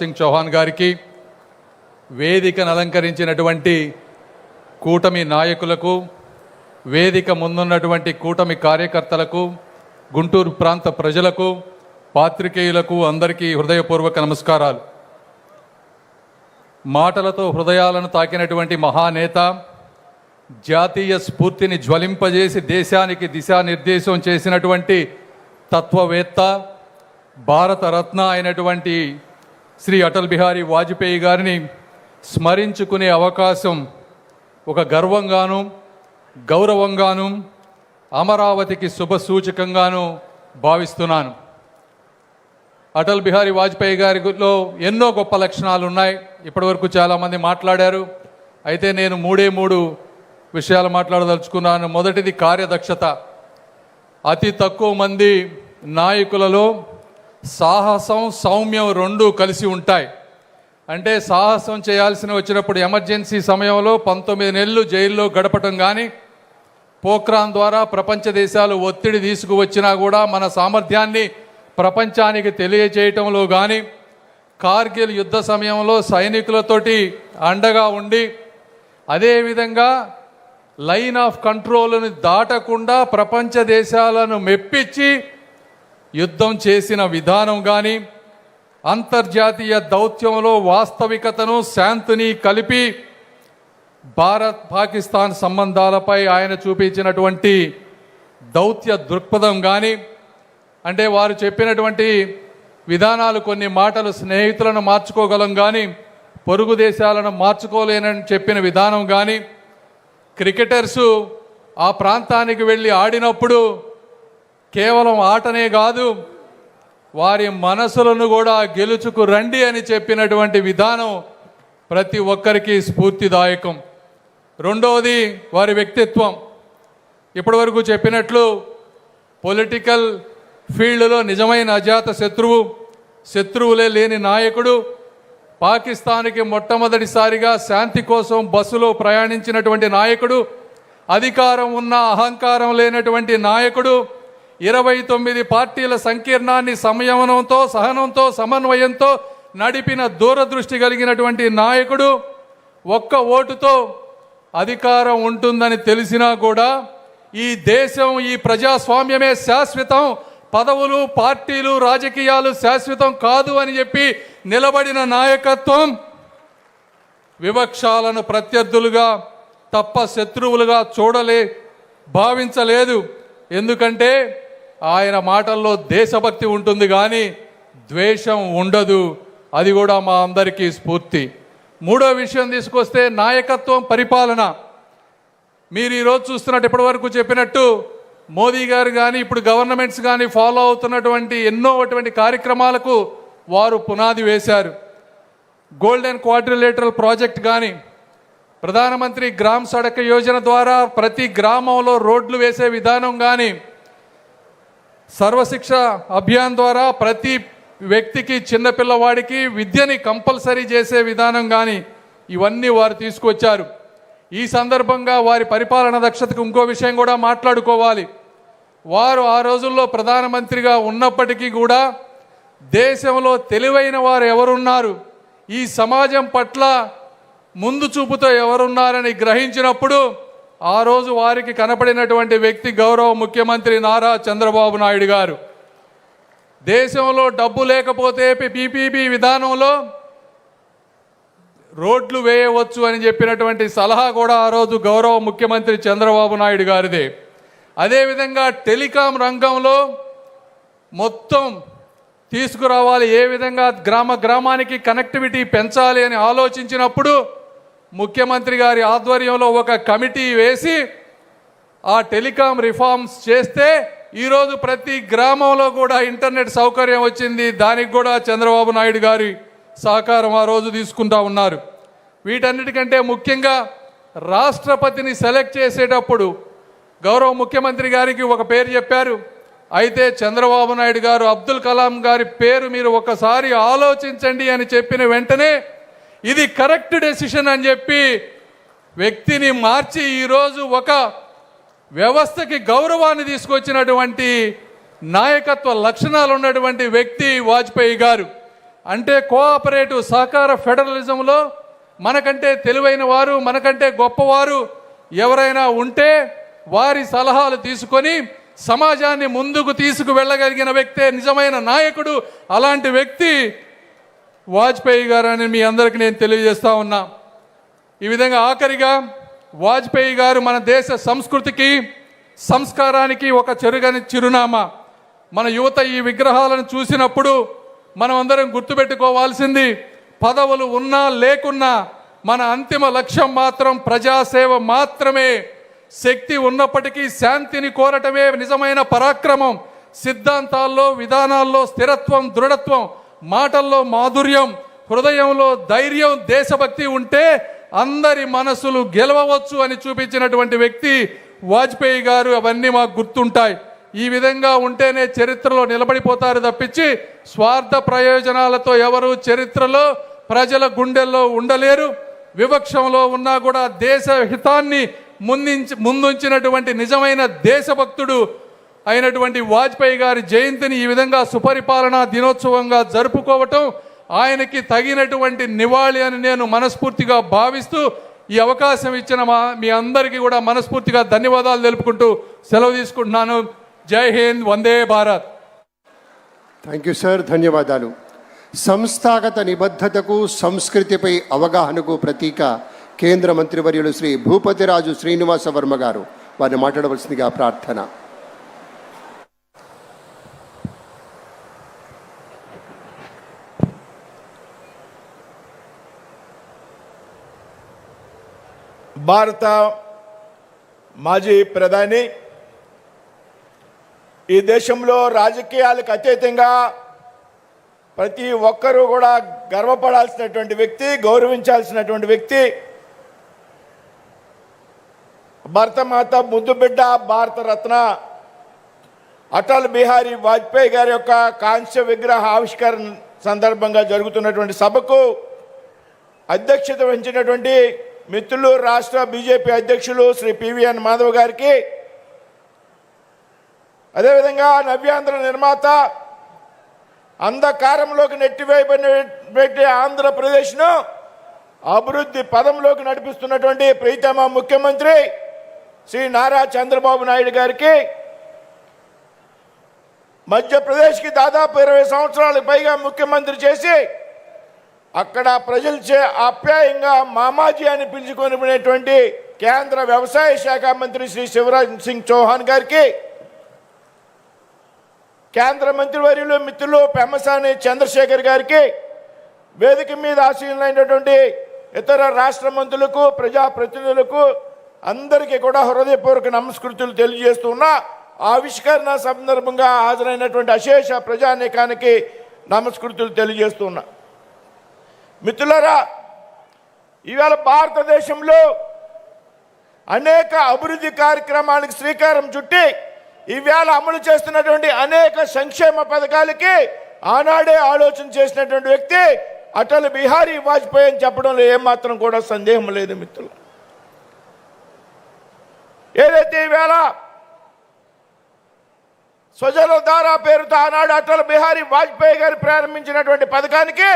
సింగ్ చౌహాన్ గారికి వేదికను అలంకరించినటువంటి కూటమి నాయకులకు వేదిక ముందున్నటువంటి కూటమి కార్యకర్తలకు గుంటూరు ప్రాంత ప్రజలకు పాత్రికేయులకు అందరికీ హృదయపూర్వక నమస్కారాలు. మాటలతో హృదయాలను తాకినటువంటి మహానేత జాతీయ స్ఫూర్తిని జ్వలింపజేసి దేశానికి దిశానిర్దేశం చేసినటువంటి తత్వవేత్త భారతరత్న అయినటువంటి శ్రీ అటల్ బిహారీ వాజ్పేయి గారిని స్మరించుకునే అవకాశం ఒక గర్వంగాను గౌరవంగాను అమరావతికి శుభ సూచకంగాను భావిస్తున్నాను. అటల్ బిహారీ వాజ్పేయి గారిలో ఎన్నో గొప్ప లక్షణాలు ఉన్నాయి. ఇప్పటివరకు చాలామంది మాట్లాడారు. అయితే నేను మూడే మూడు విషయాలు మాట్లాడదలుచుకున్నాను. మొదటిది కార్యదక్షత. అతి తక్కువ మంది నాయకులలో సాహసం సౌమ్యం రెండు కలిసి ఉంటాయి. అంటే సాహసం చేయాల్సిన వచ్చినప్పుడు ఎమర్జెన్సీ సమయంలో పంతొమ్మిది నెలలు జైల్లో గడపటం కానీ పోఖ్రాన్ ద్వారా ప్రపంచ దేశాలు ఒత్తిడి తీసుకువచ్చినా కూడా మన సామర్థ్యాన్ని ప్రపంచానికి తెలియజేయటంలో కానీ కార్గిల్ యుద్ధ సమయంలో సైనికులతోటి అండగా ఉండి అదేవిధంగా లైన్ ఆఫ్ కంట్రోల్ని దాటకుండా ప్రపంచ దేశాలను మెప్పించి యుద్ధం చేసిన విధానం కానీ అంతర్జాతీయ దౌత్యంలో వాస్తవికతను శాంతిని కలిపి భారత్ పాకిస్తాన్ సంబంధాలపై ఆయన చూపించినటువంటి దౌత్య దృక్పథం కానీ అంటే వారు చెప్పినటువంటి విధానాలు కొన్ని మాటలు స్నేహితులను మార్చుకోగలం కానీ పొరుగు దేశాలను మార్చుకోలేనని చెప్పిన విధానం కానీ క్రికెటర్సు ఆ ప్రాంతానికి వెళ్ళి ఆడినప్పుడు కేవలం ఆటనే కాదు వారి మనసులను కూడా గెలుచుకు రండి అని చెప్పినటువంటి విధానం ప్రతి ఒక్కరికి స్ఫూర్తిదాయకం. రెండవది వారి వ్యక్తిత్వం. ఇప్పటివరకు చెప్పినట్లు పొలిటికల్ ఫీల్డ్లో నిజమైన అజాత శత్రువు శత్రువులే లేని నాయకుడు పాకిస్తాన్కి మొట్టమొదటిసారిగా శాంతి కోసం బస్సులో ప్రయాణించినటువంటి నాయకుడు అధికారం ఉన్న అహంకారం లేనటువంటి నాయకుడు ఇరవై తొమ్మిది పార్టీల సంకీర్ణాన్ని సంయమనంతో సహనంతో సమన్వయంతో నడిపిన దూరదృష్టి కలిగినటువంటి నాయకుడు ఒక్క ఓటుతో అధికారం ఉంటుందని తెలిసినా కూడా ఈ దేశం ఈ ప్రజాస్వామ్యమే శాశ్వతం. పదవులు పార్టీలు రాజకీయాలు శాశ్వతం కాదు అని చెప్పి నిలబడిన నాయకత్వం వివక్షాలను ప్రత్యర్థులుగా తప్ప శత్రువులుగా చూడలే భావించలేదు. ఎందుకంటే ఆయన మాటల్లో దేశభక్తి ఉంటుంది కానీ ద్వేషం ఉండదు. అది కూడా మా అందరికీ స్ఫూర్తి. మూడో విషయం తీసుకొస్తే నాయకత్వం పరిపాలన. మీరు ఈరోజు చూస్తున్నట్టు ఇప్పటివరకు చెప్పినట్టు మోదీ గారు కానీ ఇప్పుడు గవర్నమెంట్స్ కానీ ఫాలో అవుతున్నటువంటి ఎన్నో అటువంటి కార్యక్రమాలకు వారు పునాది వేశారు. గోల్డెన్ క్వాడ్రిలేటరల్ ప్రాజెక్ట్ కానీ ప్రధానమంత్రి గ్రామ్ సడక్ యోజన ద్వారా ప్రతి గ్రామంలో రోడ్లు వేసే విధానం కానీ సర్వశిక్ష అభియాన్ ద్వారా ప్రతి వ్యక్తికి చిన్నపిల్లవాడికి విద్యని కంపల్సరీ చేసే విధానం కానీ ఇవన్నీ వారు తీసుకొచ్చారు. ఈ సందర్భంగా వారి పరిపాలన దక్షతకు ఇంకో విషయం కూడా మాట్లాడుకోవాలి. వారు ఆ రోజుల్లో ప్రధానమంత్రిగా ఉన్నప్పటికీ కూడా దేశంలో తెలివైన వారు ఎవరున్నారు ఈ సమాజం పట్ల ముందు చూపుతో ఎవరున్నారని గ్రహించినప్పుడు ఆ రోజు వారికి కనపడినటువంటి వ్యక్తి గౌరవ ముఖ్యమంత్రి నారా చంద్రబాబు నాయుడు గారు. దేశంలో డబ్బు లేకపోతే పీపీపీ విధానంలో రోడ్లు వేయవచ్చు అని చెప్పినటువంటి సలహా కూడా ఆ రోజు గౌరవ ముఖ్యమంత్రి చంద్రబాబు నాయుడు గారిదే. అదేవిధంగా టెలికాం రంగంలో మొత్తం తీసుకురావాలి ఏ విధంగా గ్రామ గ్రామానికి కనెక్టివిటీ పెంచాలి అని ఆలోచించినప్పుడు ముఖ్యమంత్రి గారి ఆధ్వర్యంలో ఒక కమిటీ వేసి ఆ టెలికాం రిఫార్మ్స్ చేస్తే ఈరోజు ప్రతి గ్రామంలో కూడా ఇంటర్నెట్ సౌకర్యం వచ్చింది. దానికి కూడా చంద్రబాబు నాయుడు గారి సహకారం ఆ రోజు తీసుకుంటా ఉన్నారు. వీటన్నిటికంటే ముఖ్యంగా రాష్ట్రపతిని సెలెక్ట్ చేసేటప్పుడు గౌరవ ముఖ్యమంత్రి గారికి ఒక పేరు చెప్పారు. అయితే చంద్రబాబు నాయుడు గారు అబ్దుల్ కలాం గారి పేరు మీరు ఒకసారి ఆలోచించండి అని చెప్పిన వెంటనే ఇది కరెక్ట్ డెసిషన్ అని చెప్పి వ్యక్తిని మార్చి ఈరోజు ఒక వ్యవస్థకి గౌరవాన్ని తీసుకొచ్చినటువంటి నాయకత్వ లక్షణాలు ఉన్నటువంటి వ్యక్తి వాజ్పేయి గారు. అంటే కోఆపరేటివ్ సహకార ఫెడరలిజంలో మనకంటే తెలివైన వారు మనకంటే గొప్పవారు ఎవరైనా ఉంటే వారి సలహాలు తీసుకొని సమాజాన్ని ముందుకు తీసుకు వెళ్ళగలిగిన వ్యక్తే నిజమైన నాయకుడు అలాంటి వ్యక్తి వాజ్పేయి గారని మీ అందరికి నేను తెలియజేస్తా ఉన్నా. ఈ విధంగా ఆఖరిగా వాజ్పేయి గారు మన దేశ సంస్కృతికి సంస్కారానికి ఒక చెరుగని చిరునామా. మన యువత ఈ విగ్రహాలను చూసినప్పుడు మనం అందరం గుర్తుపెట్టుకోవాల్సింది పదవులు ఉన్నా లేకున్నా మన అంతిమ లక్ష్యం మాత్రం ప్రజాసేవ మాత్రమే. శక్తి ఉన్నప్పటికీ శాంతిని కోరటమే నిజమైన పరాక్రమం. సిద్ధాంతాల్లో విధానాల్లో స్థిరత్వం దృఢత్వం మాటల్లో మాధుర్యం హృదయంలో ధైర్యం దేశభక్తి ఉంటే అందరి మనసులు గెలవవచ్చు అని చూపించినటువంటి వ్యక్తి వాజ్పేయి గారు. అవన్నీ మాకు గుర్తుంటాయి. ఈ విధంగా ఉంటేనే చరిత్రలో నిలబడిపోతారు తప్పించి స్వార్థ ప్రయోజనాలతో ఎవరు చరిత్రలో ప్రజల గుండెల్లో ఉండలేరు. వివక్షంలో ఉన్నా కూడా దేశ హితాన్ని ముందుంచి ముందుంచినటువంటి నిజమైన దేశభక్తుడు అయినటువంటి వాజ్పేయి గారి జయంతిని ఈ విధంగా సుపరిపాలనా దినోత్సవంగా జరుపుకోవటం ఆయనకి తగినటువంటి నివాళి అని నేను మనస్ఫూర్తిగా భావిస్తూ ఈ అవకాశం ఇచ్చిన మా మీ అందరికీ కూడా మనస్ఫూర్తిగా ధన్యవాదాలు తెలుపుకుంటూ సెలవు తీసుకుంటున్నాను. జై హింద్ వందే భారత్. థ్యాంక్ యూ సార్ ధన్యవాదాలు. సంస్థాగత నిబద్ధతకు సంస్కృతిపై అవగాహనకు ప్రతీక కేంద్ర మంత్రివర్యులు శ్రీ భూపతిరాజు శ్రీనివాస వర్మ గారు. వారిని మాట్లాడవలసిందిగా ప్రార్థన. భారత మాజీ ప్రధాని ఈ దేశంలో రాజకీయాలకు అతీతంగా ప్రతి ఒక్కరూ కూడా గర్వపడాల్సినటువంటి వ్యక్తి గౌరవించాల్సినటువంటి వ్యక్తి భరతమాత ముద్దు బిడ్డ భారతరత్న అటల్ బిహారీ వాజ్పేయి గారి యొక్క కాంస్య విగ్రహ ఆవిష్కరణ సందర్భంగా జరుగుతున్నటువంటి సభకు అధ్యక్షత వహించినటువంటి మిత్రులు రాష్ట్ర బీజేపీ అధ్యక్షులు శ్రీ పివిఎన్ మాధవ్ గారికి. అదేవిధంగా నవ్యాంధ్ర నిర్మాత అంధకారంలోకి నెట్టివేయబడినటువంటి ఆంధ్రప్రదేశ్ను అభివృద్ధి పదంలోకి నడిపిస్తున్నటువంటి ప్రీతమ ముఖ్యమంత్రి శ్రీ నారా చంద్రబాబు నాయుడు గారికి. మధ్యప్రదేశ్కి దాదాపు ఇరవై సంవత్సరాలకు పైగా ముఖ్యమంత్రి చేసి అక్కడ ప్రజలచే ఆప్యాయంగా మామాజీ అని పిలుచుకొనిపోయినటువంటి కేంద్ర వ్యవసాయ శాఖ మంత్రి శ్రీ శివరాజ్ సింగ్ చౌహాన్ గారికి కేంద్ర మంత్రివర్యులు మిత్రులు పెమ్మసాని చంద్రశేఖర్ గారికి వేదిక మీద ఆశీనులైనటువంటి ఇతర రాష్ట్ర మంత్రులకు ప్రజాప్రతినిధులకు అందరికీ కూడా హృదయపూర్వక నమస్కృతులు తెలియజేస్తున్నా. ఆవిష్కరణ సందర్భంగా హాజరైనటువంటి అశేష ప్రజానీకానికి నమస్కృతులు తెలియజేస్తున్నా. మిత్రులరా ఇవాళ భారతదేశంలో అనేక అభివృద్ధి కార్యక్రమాలకు శ్రీకారం చుట్టి ఈవేళ అమలు చేస్తున్నటువంటి అనేక సంక్షేమ పథకాలకి ఆనాడే ఆలోచన చేసినటువంటి వ్యక్తి అటల్ బిహారీ వాజ్పేయి అని చెప్పడంలో ఏమాత్రం కూడా సందేహం లేదు మిత్రులు ఏదైతే ఈవేళ స్వజల దారా పేరుతో ఆనాడు అటల్ బిహారీ వాజ్పేయి గారు ప్రారంభించినటువంటి పథకానికి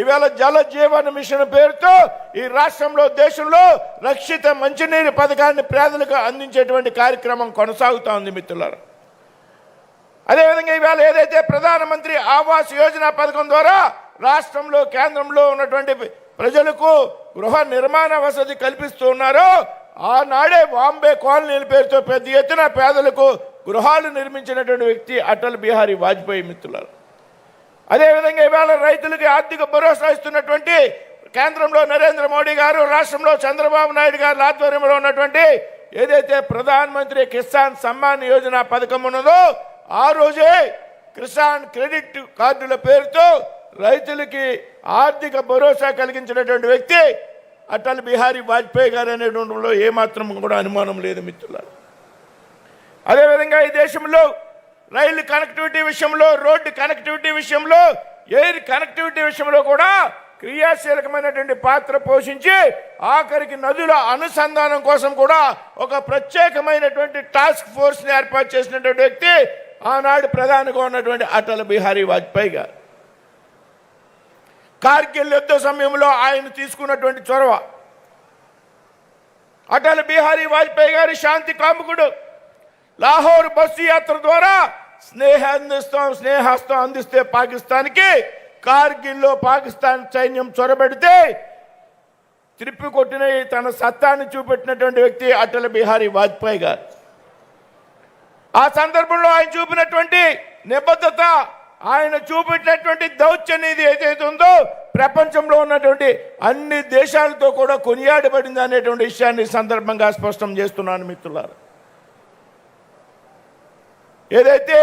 ఈవేళ జల జీవన మిషన్ పేరుతో ఈ రాష్ట్రంలో దేశంలో రక్షిత మంచినీరు పథకాన్ని పేదలకు అందించేటువంటి కార్యక్రమం కొనసాగుతోంది మిత్రులారా. అదేవిధంగా ఈవేళ ఏదైతే ప్రధానమంత్రి ఆవాస్ యోజన పథకం ద్వారా రాష్ట్రంలో కేంద్రంలో ఉన్నటువంటి ప్రజలకు గృహ నిర్మాణ వసతి కల్పిస్తూ ఉన్నారో ఆనాడే బాంబే కాలనీల పేరుతో పెద్ద ఎత్తున పేదలకు గృహాలు నిర్మించినటువంటి వ్యక్తి అటల్ బిహారీ వాజ్పేయి మిత్రులారు. అదేవిధంగా ఇవాళ రైతులకి ఆర్థిక భరోసా ఇస్తున్నటువంటి కేంద్రంలో నరేంద్ర మోడీ గారు రాష్ట్రంలో చంద్రబాబు నాయుడు గారి ఆధ్వర్యంలో ఉన్నటువంటి ఏదైతే ప్రధాన మంత్రి కిసాన్ సమ్మాన్ యోజన పథకం ఉన్నదో ఆ రోజే కిసాన్ క్రెడిట్ కార్డుల పేరుతో రైతులకి ఆర్థిక భరోసా కలిగించినటువంటి వ్యక్తి అటల్ బిహారీ వాజ్పేయి గారు అనేటువంటి ఏమాత్రం కూడా అనుమానం లేదు మిత్రులారు. అదేవిధంగా ఈ దేశంలో రైలు కనెక్టివిటీ విషయంలో రోడ్డు కనెక్టివిటీ విషయంలో ఎయిర్ కనెక్టివిటీ విషయంలో కూడా క్రియాశీలకమైనటువంటి పాత్ర పోషించి ఆఖరికి నదుల అనుసంధానం కోసం కూడా ఒక ప్రత్యేకమైనటువంటి టాస్క్ ఫోర్స్ని ఏర్పాటు చేసినటువంటి వ్యక్తి ఆనాడు ప్రధానిగా ఉన్నటువంటి అటల్ బిహారీ వాజ్పేయి గారు. కార్గిల్ యుద్ధ సమయంలో ఆయన తీసుకున్నటువంటి చొరవ. అటల్ బిహారీ వాజ్పేయి గారి శాంతి కాముకుడు. లాహోర్ బస్సు యాత్ర ద్వారా స్నేహ అందిస్తాం స్నేహాస్తం అందిస్తే పాకిస్తాన్కి కార్గిల్లో పాకిస్తాన్ సైన్యం చొరబెడితే త్రిప్పి కొట్టిన తన సత్తాన్ని చూపెట్టినటువంటి వ్యక్తి అటల్ బిహారీ వాజ్పేయి గారు. ఆ సందర్భంలో ఆయన చూపినటువంటి నిబద్ధత ఆయన చూపెట్టినటువంటి ఇది ఏదైతే ఉందో ప్రపంచంలో ఉన్నటువంటి అన్ని దేశాలతో కూడా కొనియాడబడింది అనేటువంటి విషయాన్ని సందర్భంగా స్పష్టం చేస్తున్నాను మిత్రులారా. ఏదైతే